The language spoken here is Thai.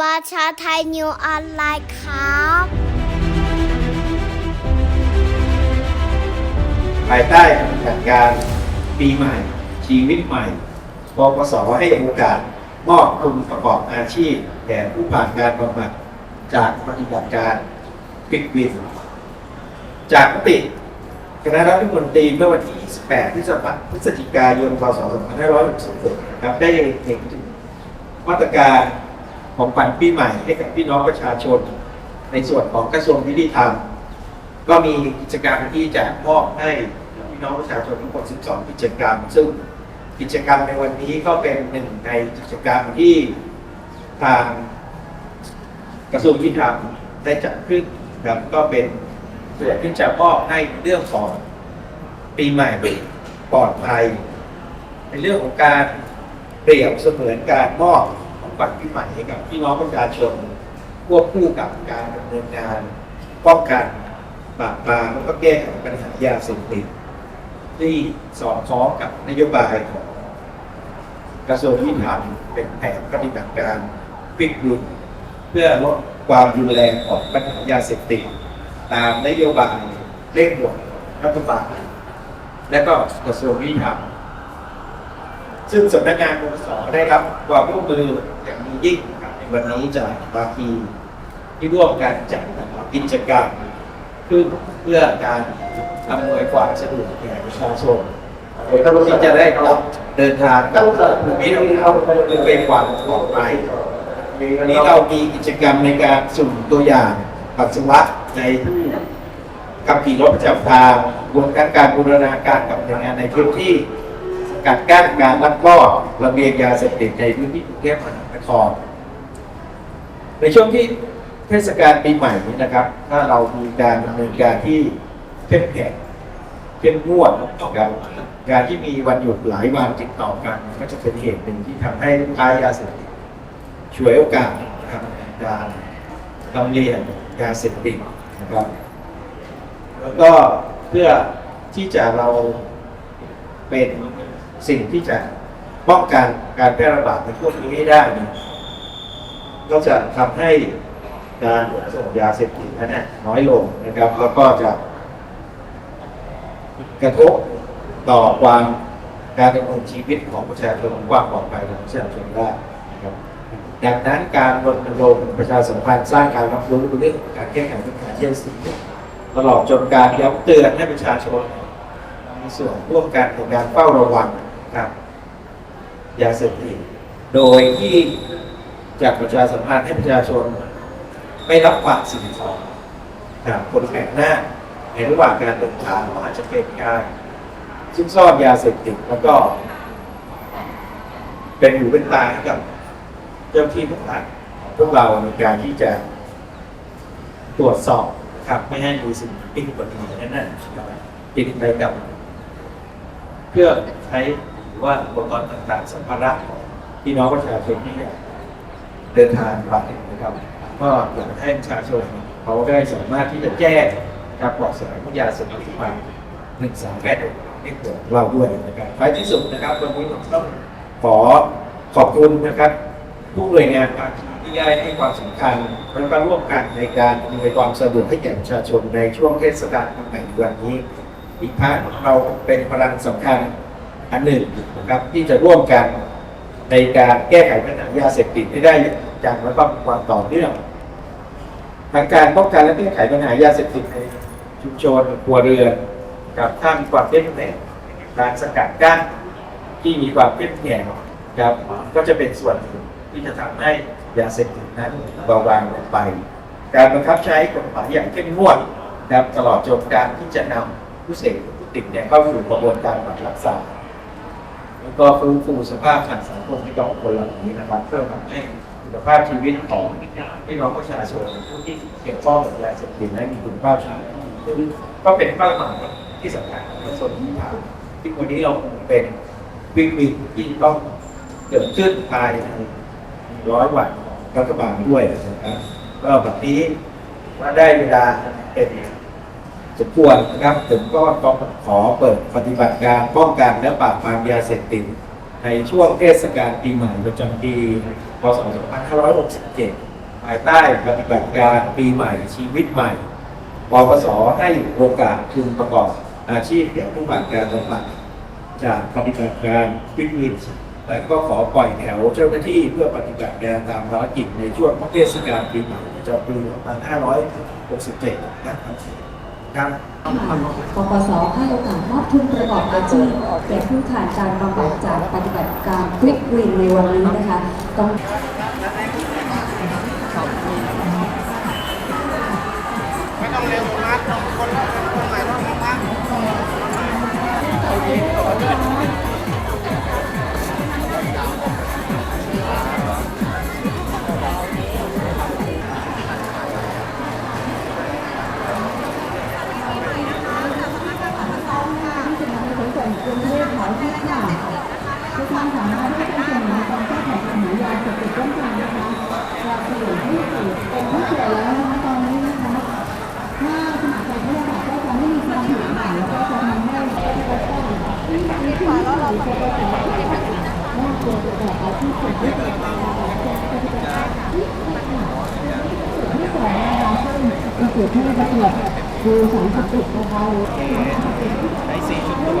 ประชาไทยนิวออนไลน์ครับ ภายใต้จัดการปีใหม่ ชีวิตใหม่ปปสให้โอกาสมอบทุนประกอบอาชีพแก่ผู้ผ่านการบำบัดจากปฏิบัติการปิดวิน จากมติคณะรัฐมนตรีเมื่อวันที่ 28 พฤษภาพฤศจิกายน พศ 2566 นะครับได้เห็นถึงมาตรการ ของขวัญปีใหม่ให้กับพี่น้องประชาชน ในส่วนของกระทรวงยุติธรรม ก็มีกิจกรรมที่จะมอบให้พี่น้องประชาชนทั้งหมด 12 กิจกรรม ซึ่งกิจกรรมในวันนี้ก็เป็นหนึ่งในกิจกรรมที่ทางกระทรวงยุติธรรมได้จัดขึ้นครับก็เป็นส่วนที่จะมอบให้เรื่องของปีใหม่ปลอดภัยในเรื่องของการเปรียบเสมือนการมอบ ขวัญปีใหม่ให้กับพี่น้องประชาชนควบคู่กับการดำเนินงานป้องกันปราบปรามแล้วก็แก้ไขปัญหายาเสพติดที่สอดคล้องกับนโยบายของกระทรวงยุติธรรมเป็นแผนปฏิบัติการปิดดุลเพื่อลดความรุนแรงของปัญหายาเสพติดตามนโยบายเร่งด่วนรัฐบาลและก็กระทรวงยุติธรรม ซึ่งสำนักงานปปสได้รับความร่วมมืออย่างมียิ่งนะครับในวันนี้จากบางทีที่ร่วมกันจัดกิจกรรมคือเพื่อการอำนวยความสะดวกแก่ประชาชนโดยที่จะได้รับเดินทางกับภูมิลำเนาเป็นความปลอดภัยวันนี้เรามีกิจกรรมในการสุ่มตัวอย่างปัสสาวะในผู้ขับขี่รถประจำทางรวมทั้งการบูรณาการกับหน่วยงานในพื้นที่ กัดกั้นการลักลอบลำเลียงยาเสพติดในพื้นที่กรุงเทพมหานคร ในช่วงที่เทศกาลปีใหม่นี้นะครับ ถ้าเรามีการดำเนินการที่เข้มแข็งเข้มงวดนะครับการที่มีวันหยุดหลายวันติดต่อกัน ก็จะเป็นเหตุหนึ่งที่ทำให้ลูกค้ายาเสพติดช่วยโอกาสนะครับในการลำเลียงยาเสพติดนะครับแล้วก็เพื่อที่จะเราเป็น สิ่งที่จะป้องกันการแพร่ระบาดในพวกนี้ให้ได้เนี่ยก็จะทำให้การขนส่งยาเสพติดนั้นน้อยลงนะครับ แล้วก็จะกระทบต่อความการดำรงชีวิตของประชาชนความปลอดภัยของประชาชนได้นะครับดังนั้นการรณรงค์ประชาสัมพันธ์สร้างการรับรู้เรื่องการแก้ไขปัญหาเยาเสพติดตลอดจนการย้ำเตือนให้ประชาชนมีส่วนร่วมกันในการเฝ้าระวัง กับยาเสพติดโดยที่จากประชาสัมพันธ์ให้ประชาชน ไม่รับฝากสิ่งของจากคนแปลกหน้าในระหว่างการเดินทางอาจะเป็นการซุ่มซ่อนยาเสพติดแล้วก็ เป็นหูเป็นตาให้กับเจ้าที่ทุกท่านพวกเราในการที่จะตรวจสอบนะครับไม่ให้มีสิ่งผิดกฎหมายนั้นน่ะติดไปกับ เพื่อใช้ รือว่าอุปกรณ์ต่างๆสัมภาระพี่น้องประชาชนที่เดินทางไปนะครับ ก็อยากให้ประชาชนเขาได้สามารถที่จะแจ้งการปลอดสายของยาเสพติดมาหนึ่งสามแปดนี่เกิดเราด้วยนะครับท้ายที่สุดนะครับวันนี้ผมต้องขอขอบคุณนะครับผู้หน่วยงานภาที่ได้ให้ความสำคัญและก็ร่วมกันในการอำนวยความสะดวกให้แก่ประชาชนในช่วงเทศกาลปีใหม่วันนี้อีกทั้งเราเป็นพลังสำคัญ อันหนึ่งนะครับที่จะร่วมกันในการแก้ไขปัญหายาเสพติดให้ได้อย่างและก็มีความต่อเนื่องทางการป้องกันและแก้ไขปัญหายาเสพติดในชุมชนครัวเรือนกับถ้ามความเข้มแข็งการสกัดกั้นที่มีความเข้มแข็งครับก็จะเป็นส่วนที่จะทำให้ยาเสพติดนั้นเบาบางลงไป การบังคับใช้กฎหมายอย่างเข้มงวดนะครับตลอดจนการที่จะนำผู้เสพผู้ติดเนี่ยเข้าสู่กระบวนการรักษา แล้วก็ฟื้นฟูสภาพทางสังคมให้กับคนเหล่านี้นะครับเพื่อทำให้คุณภาพชีวิตของพี่น้องประชาชนผู้ที่เกี่ยวข้องกับยาเสพติดนั้นมีคุณภาพชีวิตซึ่งก็เป็นเป้าหมายที่สำคัญของกระทรวงยุติธรรมที่วันนี้เราคงเป็นวิกฤตที่ต้องเกิดขึ้นภายในร้อยวันของรัฐบาลด้วยนะครับก็แบบนี้ว่าได้เวลาเป็น สมควรนะครับผมก็ต้องขอเปิดปฏิบัติการป้องกันและปราบปรามยาเสพติดในช่วงเทศกาลปีใหม่ประจำปีพศ 2567 ภายใต้ปฏิบัติการปีใหม่ชีวิตใหม่ปปสให้โอกาสพึงประกอบอาชีพแก่ผู้ผ่านการบำบัดจากปฏิบัติการพิมพ์และก็ขอปล่อยแถวเจ้าหน้าที่เพื่อปฏิบัติงานตามภารกิจในช่วงเทศกาลปีใหม่ประจำปี 2567 นะครับ ครับปปสให้โอกาสมอบทุนประกอบอาชีพแก่ผู้ขาดการบำบัดจากปฏิบัติการคลิกวินในวันนี้นะคะต้อง กรุงเทพขอให้านค่ะทุกท่านสามารถร่เป็นส่วนหอนการแก้ไขปัญหายาเสพติดร่วมกันนะคะเราเฉลี่ยที่สี่เป็นผู้เสียแล้วนะคะตอนนี้นะคะถ้าสมัครใจผู้รับก็จะไม่มีความผิดฐานแล้วก็จะทำให้ผู้รับก็ที่มีความผิดจะเป็นผู้รับน่ากลัวจะต่ออาชีพเสพติดที่สองนะคะเป็นเกิดที่ตำรวจคือสารเสพติดนะคะได้สี่ชุดตัว